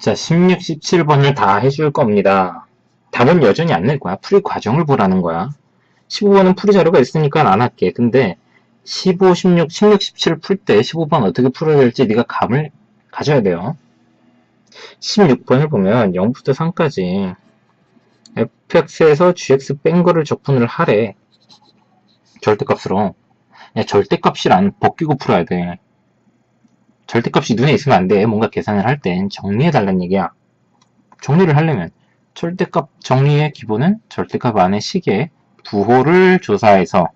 자, 16, 17번을 다 해줄 겁니다. 답은 여전히 안 낼 거야. 풀이 과정을 보라는 거야. 15번은 풀이 자료가 있으니까 안 할게. 근데 15, 16, 16, 17 풀 때 15번 어떻게 풀어야 될지 네가 감을 가져야 돼요. 16번을 보면 0부터 3까지 fx에서 gx 뺀 거를 적분을 하래. 절대값으로. 야, 절대값이란 벗기고 풀어야 돼. 절대값이 눈에 있으면 안 돼. 뭔가 계산을 할 땐 정리해달라는 얘기야. 정리를 하려면 절대값 정리의 기본은 절대값 안에 식에 부호를 조사해서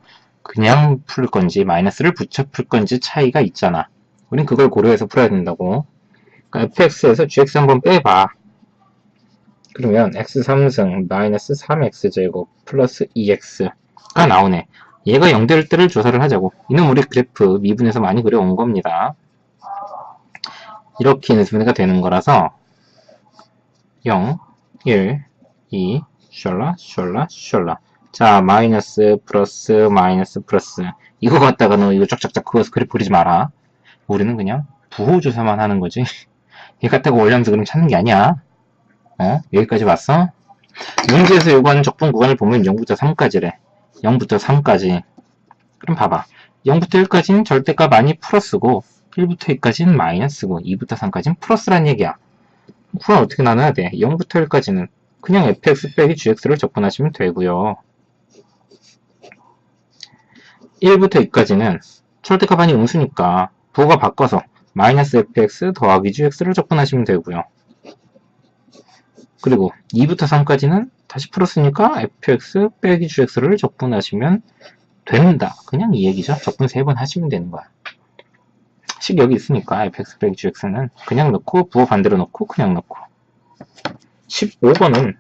그냥 풀 건지 마이너스를 붙여 풀 건지 차이가 있잖아. 우린 그걸 고려해서 풀어야 된다고. 그러니까 fx에서 gx 한번 빼봐. 그러면 x 3승 마이너스 3x제곱 플러스 2x가 나오네. 얘가 0될 때를 조사를 하자고. 이는 우리 그래프 미분에서 많이 그려온 겁니다. 이렇게 인수분해가 되는 거라서 0, 1, 2, 셜라, 셜라, 셜라. 자, 마이너스, 플러스, 마이너스, 플러스. 이거 갖다가 너 이거 쫙쫙쫙 그어서 그래프 그리지 마라. 우리는 그냥 부호 조사만 하는 거지. 얘 갖다가 올려면서 그럼 찾는 게 아니야. 어? 여기까지 왔어? 문제에서 요구하는 적분 구간을 보면 0부터 3까지래. 0부터 3까지. 그럼 봐봐. 0부터 1까지는 절대값 많이 플러스고 1부터 2까지는 마이너스고 2부터 3까지는 플러스란 얘기야. 구간 어떻게 나눠야 돼? 0부터 1까지는 그냥 fx 빼기 gx를 적분하시면 되고요. 1부터 2까지는 절대값 아니 음수니까 부호가 바꿔서 마이너스 fx 더하기 gx를 적분하시면 되고요. 그리고 2부터 3까지는 다시 플러스니까 fx 빼기 gx를 적분하시면 된다. 그냥 이 얘기죠. 적분 3번 하시면 되는 거야. 식 여기 있으니까 fx 빼기 gx는 그냥 넣고 부호 반대로 넣고 그냥 넣고 15번은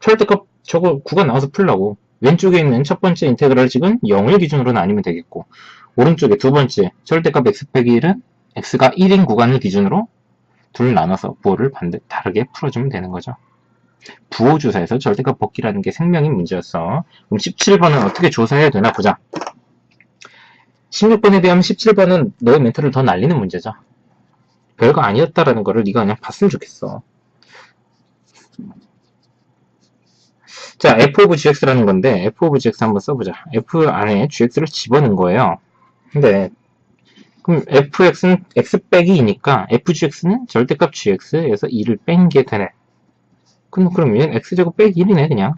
절대값 저거 구간 나와서 풀라고 왼쪽에 있는 첫 번째 인테그랄 식은 0을 기준으로 나뉘면 되겠고 오른쪽에 두 번째 절대값 x 빼기 1은 x가 1인 구간을 기준으로 둘 나눠서 부호를 반대 다르게 풀어주면 되는 거죠. 부호 조사에서 절대값 벗기라는 게 생명인 문제였어. 그럼 17번은 어떻게 조사해야 되나 보자. 16번에 비하면 17번은 너의 멘탈을 더 날리는 문제죠. 별거 아니었다라는 거를 네가 그냥 봤으면 좋겠어. 자, f of gx라는 건데 f of gx 한번 써보자. f 안에 gx를 집어넣은 거예요. 근데 그럼 fx는 x 빼기 2니까 fgx는 절대값 gx에서 2를 뺀 게 되네. 그럼 그럼 얘는 x제곱 빼기 1이네 그냥.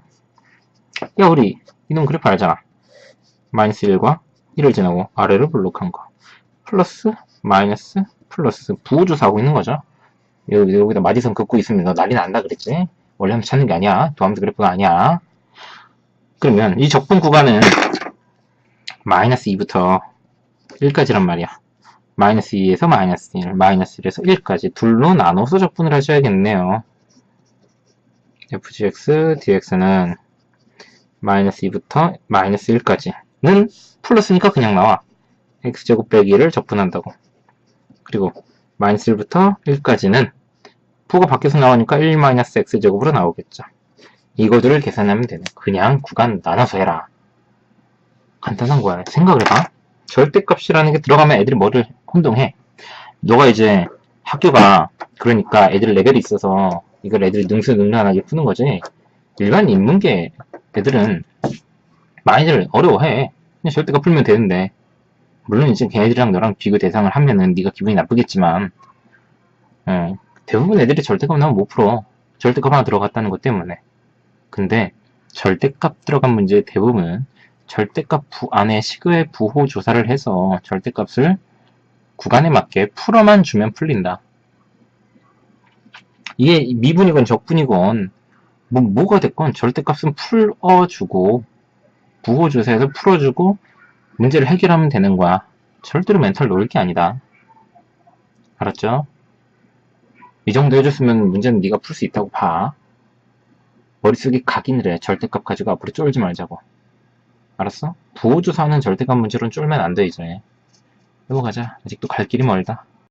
야 우리 이놈 그래프 알잖아. 마이너스 1과 1을 지나고 아래로 블록한 거. 플러스 마이너스 플러스 부호조사하고 있는 거죠. 여기, 여기다 마디선 긋고 있으면 너 난리 난다 그랬지? 원래 하면서 찾는 게 아니야. 도함수 그래프가 아니야. 그러면 이 적분 구간은 마이너스 2부터 1까지란 말이야. 마이너스 2에서 마이너스 1, 마이너스 1에서 1까지 둘로 나눠서 적분을 하셔야겠네요. fgx, dx는 마이너스 2부터 마이너스 1까지는 플러스니까 그냥 나와. x제곱 빼기 1을 적분한다고. 그리고 마이너스 1부터 1까지는 부가 밖에서 나오니까 1 마이너스 x제곱으로 나오겠죠. 이거들을 계산하면 되네. 그냥 구간 나눠서 해라. 간단한 거야. 생각을 해봐. 절대값이라는 게 들어가면 애들이 뭐를 혼동해. 너가 이제 학교가 그러니까 애들 레벨이 있어서 이걸 애들이 능수능란하게 푸는 거지. 일반 인문계 애들은 많이들 어려워해. 그냥 절대값 풀면 되는데. 물론 이제 걔네들이랑 너랑 비교 대상을 하면은 네가 기분이 나쁘겠지만 예, 대부분 애들이 절대값 나오면 못 풀어. 절대값 하나 들어갔다는 것 때문에. 근데 절대값 들어간 문제 대부분 절대값 부 안에 식의 부호 조사를 해서 절대값을 구간에 맞게 풀어만 주면 풀린다. 이게 미분이건 적분이건 뭐, 뭐가 됐건 절대값은 풀어주고 부호 조사에서 풀어주고 문제를 해결하면 되는 거야. 절대로 멘탈 놓을 게 아니다. 알았죠? 이 정도 해줬으면 문제는 네가 풀 수 있다고 봐. 머릿속에 각인을 해. 절대값 가지고 앞으로 쫄지 말자고. 알았어? 부호조사하는 절대값 문제로는 쫄면 안 돼, 이제. 넘어가자. 아직도 갈 길이 멀다.